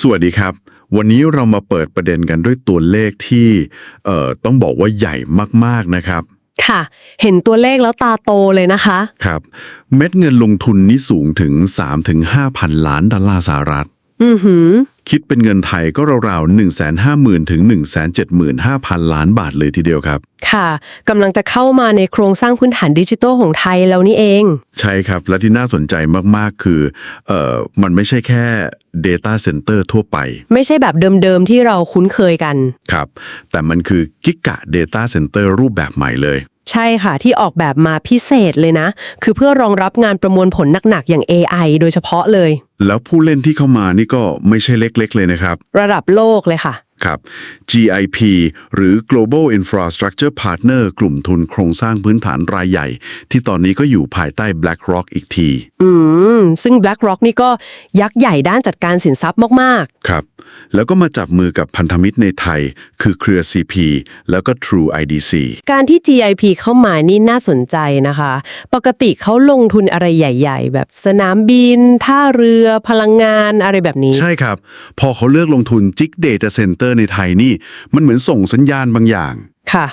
สวัสดีครับ วันนี้เรามาเปิดประเด็นกันด้วยตัวเลขที่เอ่อต้องบอกว่าใหญ่มากๆนะครับ ค่ะ เห็นตัวเลขแล้วตาโตเลยนะคะ ครับ เม็ดเงินลงทุนนี่สูงถึง 3-5พันล้านดอลลาร์สหรัฐ อือหือ คิดเป็นเงินไทยก็ราวๆ 150,000ถึง 175,000 ล้านบาทเลยทีเดียวครับ ค่ะกำลังจะเข้ามาในโครงสร้างพื้นฐานดิจิทัลของไทยแล้วนี่เอง ใช่ครับ และที่น่าสนใจมาก ๆ คือเอ่อมันไม่ใช่แค่ Data Center ทั่วไป ไม่ใช่แบบเดิม ๆ ที่เราคุ้นเคยกัน ครับ แต่มันคือกิกะ Data Center รูปแบบใหม่เลย ใช่ค่ะ ที่ออกแบบมาพิเศษเลยนะ คือเพื่อรองรับงานประมวลผลหนัก ๆ อย่าง AI โดยเฉพาะเลย แล้วผู้เล่นที่เข้ามานี่ก็ไม่ใช่เล็ก ๆ เลยนะครับ ระดับโลกเลยค่ะ ครับ GIP หรือ Global Infrastructure Partner กลุ่มทุนโครงสร้างพื้นฐานรายใหญ่ ที่ตอนนี้ก็อยู่ภายใต้ BlackRock อีกที อืม ซึ่ง BlackRock นี่ก็ยักษ์ใหญ่ด้านจัดการสินทรัพย์มากครับ แล้วก็มาจับมือกับพันธมิตรในไทย คือเครือ CP แล้วก็ True IDC ๆการที่ GIP เข้ามานี่น่าสนใจนะคะ ปกติเขาลงทุนอะไรใหญ่ ๆ แบบสนามบิน ท่าเรือ พลังงานอะไรแบบนี้ ใช่ครับ พอเขาเลือกลงทุนจิก Data Center ในไทยนี่ มันเหมือนส่งสัญญาณบางอย่าง ค่ะ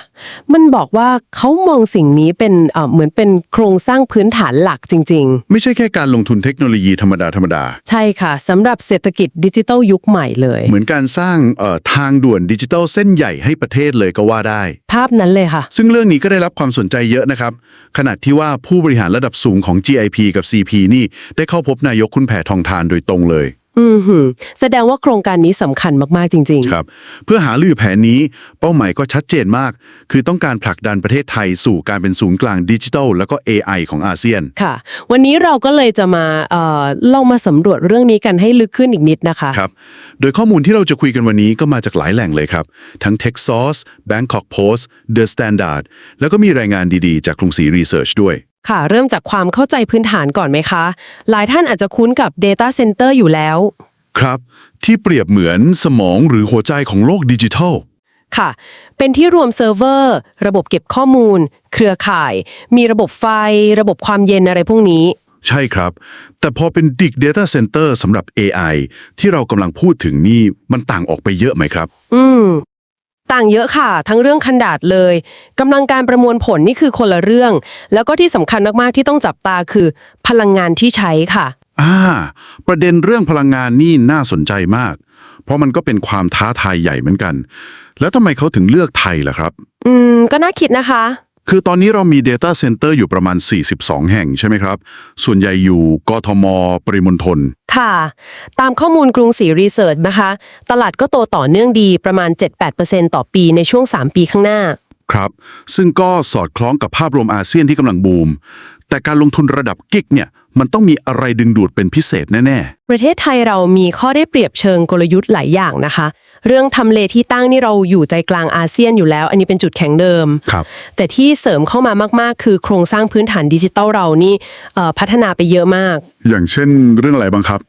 มันบอกว่าเขามองสิ่งนี้เป็นเอ่อเหมือนเป็นโครงสร้างพื้นฐานหลักจริง ไม่ใช่แค่การลงทุนเทคโนโลยีธรรมดาธรรมดา ๆ ใช่ค่ะสำหรับเศรษฐกิจดิจิทัลยุคใหม่เลย เหมือนการสร้างเอ่อทางด่วนดิจิทัลเส้นใหญ่ให้ประเทศเลยก็ว่าได้ ภาพนั้นเลยค่ะ ซึ่งเรื่องนี้ก็ได้รับความสนใจเยอะนะครับขณะที่ว่าผู้บริหารระดับสูงของ GIP กับ CP นี่ ได้เข้าพบนายกคุณแผ่ทองทานโดยตรงเลย อือหือแสดงว่าโครงการนี้สำคัญมาก ๆ จริงครับ เพื่อหาลือแผนนี้เป้าหมายก็ชัดเจนมาก คือต้องการผลักดันประเทศไทยสู่การเป็นศูนย์กลางดิจิทัล แล้วก็ AI ของอาเซียนๆค่ะ วันนี้เราก็เลยจะมาเอ่อลองมาสำรวจเรื่องนี้กันให้ลึกขึ้นอีกนิดนะคะ ครับ โดยข้อมูลที่เราจะคุยกันวันนี้ก็มาจากหลายแหล่งเลยครับ ทั้ง TechSource Bangkok Post The Standard แล้วก็มีรายงานดีๆ จากกรุงศรีรีเสิร์ชด้วย ค่ะ เริ่มจากความเข้าใจพื้นฐานก่อนไหมคะ หลายท่านอาจจะคุ้นกับ Data Center อยู่แล้ว ครับ ที่เปรียบเหมือนสมองหรือหัวใจของโลกดิจิทัล ค่ะ เป็นที่รวมเซิร์ฟเวอร์ ระบบเก็บข้อมูล เครือข่าย มีระบบไฟ ระบบความเย็นอะไรพวกนี้ ใช่ครับ แต่พอเป็น Big Data Center สำหรับ AI ที่เรากำลังพูดถึงนี่มันต่างออกไปเยอะไหมครับ อืม ต่างเยอะค่ะ ทั้งเรื่องขนาดเลยกำลังการประมวลผลนี่คือคนละเรื่อง แล้วก็ที่สำคัญมากๆที่ต้องจับตาคือ พลังงานที่ใช้ค่ะ อ่า ประเด็นเรื่องพลังงานนี่น่าสนใจมาก เพราะมันก็เป็นความท้าทายใหญ่เหมือนกัน แล้วทำไมเขาถึงเลือกไทยล่ะครับ อืม ก็น่าคิดนะคะ คือตอนนี้เรามี Data Center อยู่ประมาณ 42 แห่งใช่ไหมครับ ส่วนใหญ่อยู่กทม ปริมณฑล ค่ะ ตามข้อมูลกรุงศรีรีเสิร์ชนะคะ ตลาดก็โตต่อเนื่องดีประมาณ 7-8%ต่อปีในช่วง 3 ปีข้างหน้า ครับ ซึ่งก็สอดคล้องกับภาพรวมอาเซียนที่กำลังบูม แต่การลงทุนระดับกิกเนี่ย มันต้องมีอะไรดึงดูดเป็นพิเศษแน่ประเทศไทยเรามีข้อได้เปรียบเชิงกลยุทธ์หลายอย่างนะคะ เรื่องทำเลที่ตั้งนี่เราอยู่ใจกลางอาเซียนอยู่แล้ว อันนี้เป็นจุดแข็งเดิมๆครับ แต่ที่เสริมเข้ามามากๆ คือโครงสร้างพื้นฐานดิจิตอลเรานี่เอ่อพัฒนาไปเยอะมาก อย่างเช่นเรื่องอะไรบ้างครับ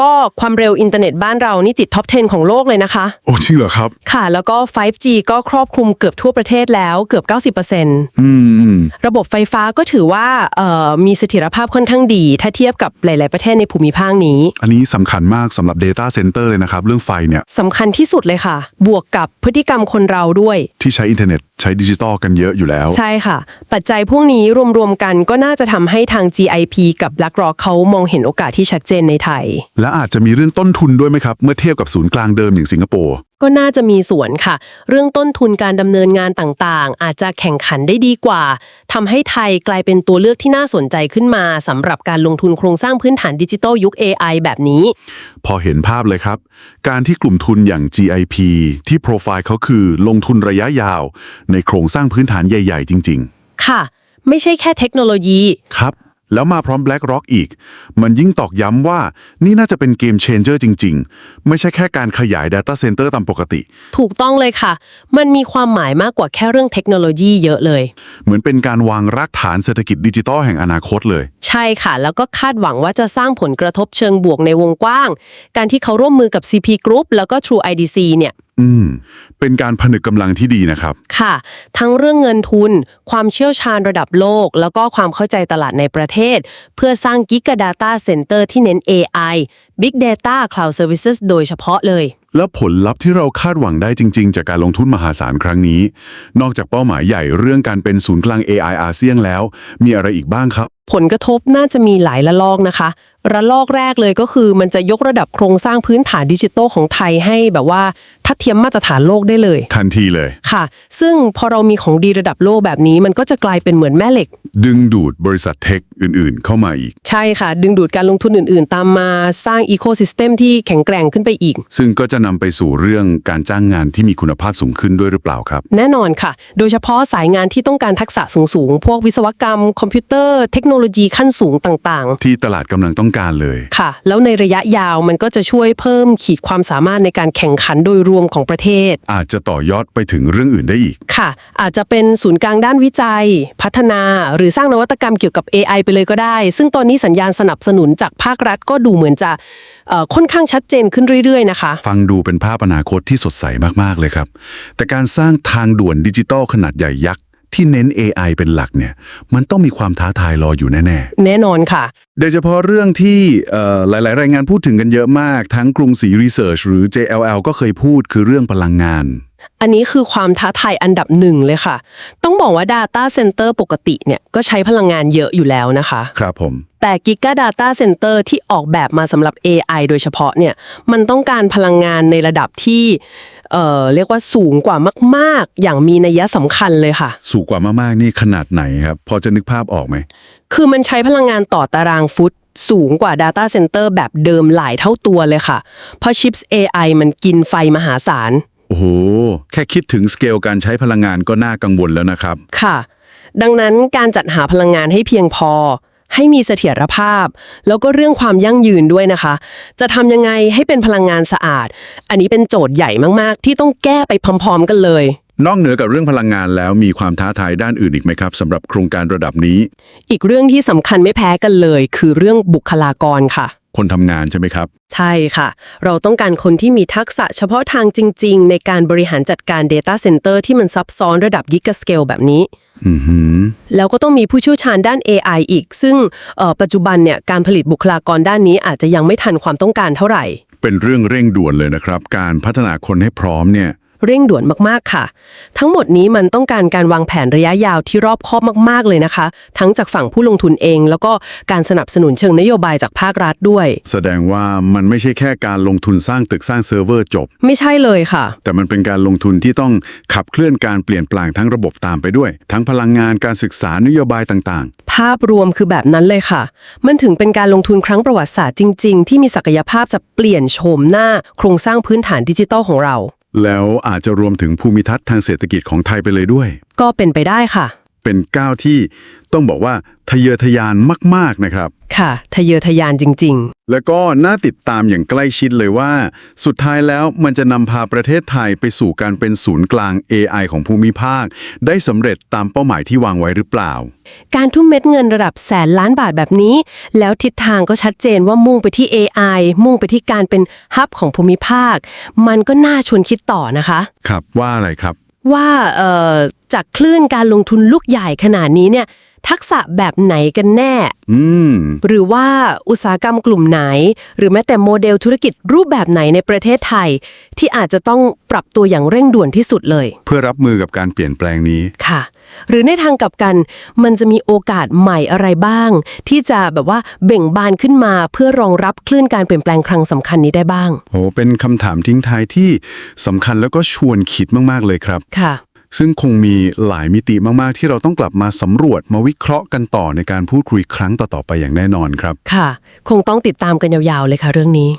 ก็ความเร็วอินเทอร์เน็ตบ้านเรานี่จิตท็อป 10 ของโลกเลยนะคะ โอ้จริงเหรอครับ ค่ะ แล้วก็ 5G ก็ครอบคลุมเกือบทั่วประเทศแล้วเกือบ 90%อืมระบบไฟฟ้าก็ถือว่าเอ่อมีเสถียรภาพค่อนข้างดี ถ้าเทียบกับหลาย ๆ ประเทศในภูมิภาคนี้อันนี้สำคัญมากสำหรับ Data Center เลยนะครับ เรื่องไฟเนี่ยสำคัญที่สุดเลยค่ะ บวกกับพฤติกรรมคนเราด้วย ที่ใช้อินเทอร์เน็ต ใช้ดิจิตอลกันเยอะอยู่แล้ว ใช่ค่ะ ปัจจัยพวกนี้รวมๆกันก็น่าจะทำให้ทาง GIP กับ BlackRock เขามองเห็นโอกาสที่ชัดเจนในไทย และอาจจะมีเรื่องต้นทุนด้วยไหมครับ เมื่อเทียบกับศูนย์กลางเดิมอย่างสิงคโปร์ ก็น่าจะมีส่วนค่ะ เรื่องต้นทุนการดำเนินงานต่างๆ อาจจะแข่งขันได้ดีกว่าทำให้ไทยกลายเป็นตัวเลือกที่น่าสนใจขึ้นมาสำหรับการลงทุนโครงสร้างพื้นฐานดิจิทัลยุค AI แบบนี้ พอเห็นภาพเลยครับ การที่กลุ่มทุนอย่าง GIP ที่โปรไฟล์เขาคือลงทุนระยะยาว ในโครงสร้างพื้นฐานใหญ่ ๆ จริงค่ะ ไม่ใช่แค่เทคโนโลยีๆครับ แล้วมาพร้อม BlackRock อีก มันยิ่งตอกย้ำว่านี่น่าจะเป็นเกมเชนเจอร์จริง ๆ ไม่ใช่แค่การขยาย Data Center ตามปกติ ถูกต้องเลยค่ะ มันมีความหมายมากกว่าแค่เรื่องเทคโนโลยีเยอะเลย เหมือนเป็นการวางรากฐานเศรษฐกิจดิจิตอลแห่งอนาคตเลย ใช่ค่ะ แล้วก็คาดหวังว่าจะสร้างผลกระทบเชิงบวกในวงกว้าง การที่เขาร่วมมือกับ CP Group แล้วก็ True IDC เนี่ยอืม เป็นการผนึกกำลังที่ดีนะครับ ค่ะ ทั้งเรื่องเงินทุน ความเชี่ยวชาญระดับโลก แล้วก็ความเข้าใจตลาดในประเทศ เพื่อสร้างกิกะ Data Center ที่เน้น AI Big Data Cloud Services โดยเฉพาะเลย แล้วผลลัพธ์ที่เราคาดหวังได้จริง ๆ จากการลงทุนมหาศาลครั้งนี้ นอกจากเป้าหมายใหญ่เรื่องการเป็นศูนย์กลาง AI อาเซียนแล้ว มีอะไรอีกบ้างครับ ผลกระทบน่าจะมีหลายระลอกนะคะ ระลอกแรกเลยก็คือมันจะยกระดับโครงสร้างพื้นฐานดิจิทัลของไทยให้แบบว่าทัดเทียมมาตรฐานโลกได้เลย ทันทีเลย ค่ะ ซึ่งพอเรามีของดีระดับโลกแบบนี้ มันก็จะกลายเป็นเหมือนแม่เหล็ก ดึงดูดบริษัทเทคอื่นๆ เข้ามาอีก ใช่ค่ะ ดึงดูดการลงทุนอื่นๆ ตามมาสร้างอีโค y ิสเต็มที่แข็งแกร่งขึ้นไปอีก ซึ่งก็จะนำไปสู่เรื่องการจ้างงานที่มีคุณภาพสูงขึ้นด้วยหรือเปล่าครับ แน่นอนค่ะ โดยเฉพาะสายงานที่ต้องการทักษะสูงๆ พวกวิศวกรรม คอมพิวเตอร์ เทคโนโลยีขั้นสูงต่างที่ตลาดกำลังต้องการเลย ๆ ค่ะ แล้วในระยะยาวมันก็จะช่วยเพิ่มขีดความสามารถในการแข่งขันโดยรวมของประเทศ อาจจะต่อยอดไปถึงเรื่องอื่นได้อีก ค่ะ อาจจะเป็นศูนย์กลางด้านวิจัย พัฒนา หรือสร้างนวัตกรรมเกี่ยวกับ AI ไปเลยก็ได้ ซึ่งตอนนี้สัญญาณสนับสนุนจากภาครัฐก็ดูเหมือนจะเอ่อค่อนข้างชัดเจนขึ้นเรื่อยๆนะคะ ฟังดูเป็นภาพอนาคตที่สดใสมากๆเลยครับ แต่การสร้างทางด่วนดิจิตอลขนาดใหญ่ยักษ์ที่เน้น AI เป็นหลักเนี่ยมันต้องมีความท้าทายรออยู่แน่ แน่นอนค่ะ ๆ โดยเฉพาะเรื่องที่เอ่อหลาย ๆ รายงานพูดถึงกันเยอะมาก ทั้งกรุงศรีรีเสิร์ชหรือ JLL ก็เคยพูดคือเรื่องพลังงาน อันนี้คือความท้าทายอันดับหนึ่งเลยค่ะ ต้องบอกว่า Data Center ปกติเนี่ยก็ใช้พลังงานเยอะอยู่แล้วนะคะ ครับผม แต่ Giga Data Center ที่ออกแบบมาสำหรับ AI โดยเฉพาะเนี่ยมันต้องการพลังงานในระดับที่เอ่อเรียกว่าสูงกว่ามากๆ อย่างมีนัยสำคัญเลยค่ะ สูงกว่ามากๆ นี่ขนาดไหนครับ พอจะนึกภาพออกไหม คือมันใช้พลังงานต่อตารางฟุตสูงกว่า Data Center แบบเดิมหลายเท่าตัวเลยค่ะ เพราะชิป AI มันกินไฟมหาศาล โอ้โห แค่คิดถึงสเกลการใช้พลังงานก็น่ากังวลแล้วนะครับ ค่ะ ดังนั้นการจัดหาพลังงานให้เพียงพอ ให้มีเสถียรภาพ แล้วก็เรื่องความยั่งยืนด้วยนะคะ จะทำยังไงให้เป็นพลังงานสะอาด อันนี้เป็นโจทย์ใหญ่มากๆ ที่ต้องแก้ไปพร้อม ๆ กันเลย นอกเหนือกับเรื่องพลังงานแล้วมีความท้าทายด้านอื่นอีกไหมครับสำหรับโครงการระดับนี้ อีกเรื่องที่สำคัญไม่แพ้กันเลย คือเรื่องบุคลากรค่ะ คนทำงานใช่ไหมครับ ใช่ค่ะ เราต้องการคนที่มีทักษะเฉพาะทางจริง ๆ ในการบริหารจัดการ Data Center ที่มันซับซ้อนระดับ Giga Scale แบบนี้ อือหือแล้วก็ต้องมีผู้เชี่ยวชาญด้าน AI อีก ซึ่งเอ่อปัจจุบันเนี่ยการผลิตบุคลากรด้านนี้อาจจะยังไม่ทันความต้องการเท่าไหร่ เป็นเรื่องเร่งด่วนเลยนะครับ การพัฒนาคนให้พร้อมเนี่ย เร่งด่วนมากๆค่ะ ทั้งหมดนี้มันต้องการการวางแผนระยะยาวที่รอบคอบมาก ๆเลยนะคะ ทั้งจากฝั่งผู้ลงทุนเอง แล้วก็การสนับสนุนเชิงนโยบายจากภาครัฐด้วย แสดงว่ามันไม่ใช่แค่การลงทุนสร้างตึกสร้างเซิร์ฟเวอร์จบ ไม่ใช่เลยค่ะ แต่มันเป็นการลงทุนที่ต้องขับเคลื่อนการเปลี่ยนแปลงทั้งระบบตามไปด้วย ทั้งพลังงานการศึกษานโยบายต่างภาพรวมคือแบบนั้นเลยค่ะ มันถึงเป็นการลงทุนครั้งประวัติศาสตร์จริง ๆ ที่มีศักยภาพจะเปลี่ยนโฉมหน้าโครงสร้างพื้นฐานดิจิทัลของเราๆ แล้วอาจจะรวมถึงภูมิทัศน์ทางเศรษฐกิจของไทยไปเลยด้วย ก็เป็นไปได้ค่ะ เป็นก้าวที่ต้องบอกว่าทะเยอทะยานมาก ๆนะครับ ค่ะ ทะเยอทะยานจริง แล้วก็น่าติดตามอย่างใกล้ชิดเลยว่า สุดท้ายแล้วมันจะนำพาประเทศไทยไปสู่การเป็นศูนย์กลาง AI ของภูมิภาค ได้สำเร็จตามเป้าหมายที่วางไว้หรือเปล่าๆการทุ่มเม็ดเงินระดับแสนล้านบาทแบบนี้ แล้วทิศทางก็ชัดเจนว่ามุ่งไปที่ AI มุ่งไปที่การเป็นฮับของภูมิภาค มันก็น่าชวนคิดต่อนะคะ ครับว่าอะไรครับ ว่าเอ่อจากคลื่นการลงทุนลูกใหญ่ขนาดนี้เนี่ย ทักษะแบบไหนกันแน่ อืม หรือว่าอุตสาหกรรมกลุ่มไหน หรือแม้แต่โมเดลธุรกิจรูปแบบไหนในประเทศไทย ที่อาจจะต้องปรับตัวอย่างเร่งด่วนที่สุดเลย เพื่อรับมือกับการเปลี่ยนแปลงนี้ ค่ะ หรือในทางกลับกันมันจะมีโอกาสใหม่อะไรบ้าง ที่จะแบบว่าเบ่งบานขึ้นมาเพื่อรองรับคลื่นการเปลี่ยนแปลงครั้งสำคัญนี้ได้บ้างโอ้เป็นคำถามทิ้งท้ายที่สำคัญแล้วก็ชวนคิดมาก ๆ เลยครับ ค่ะ ซึ่งคงมีหลายมิติมากๆ ที่เราต้องกลับมาสำรวจมาวิเคราะห์กันต่อในการพูดคุยครั้งต่อๆไปอย่างแน่นอนครับ ค่ะ คงต้องติดตามกันยาวๆเลยค่ะเรื่องนี้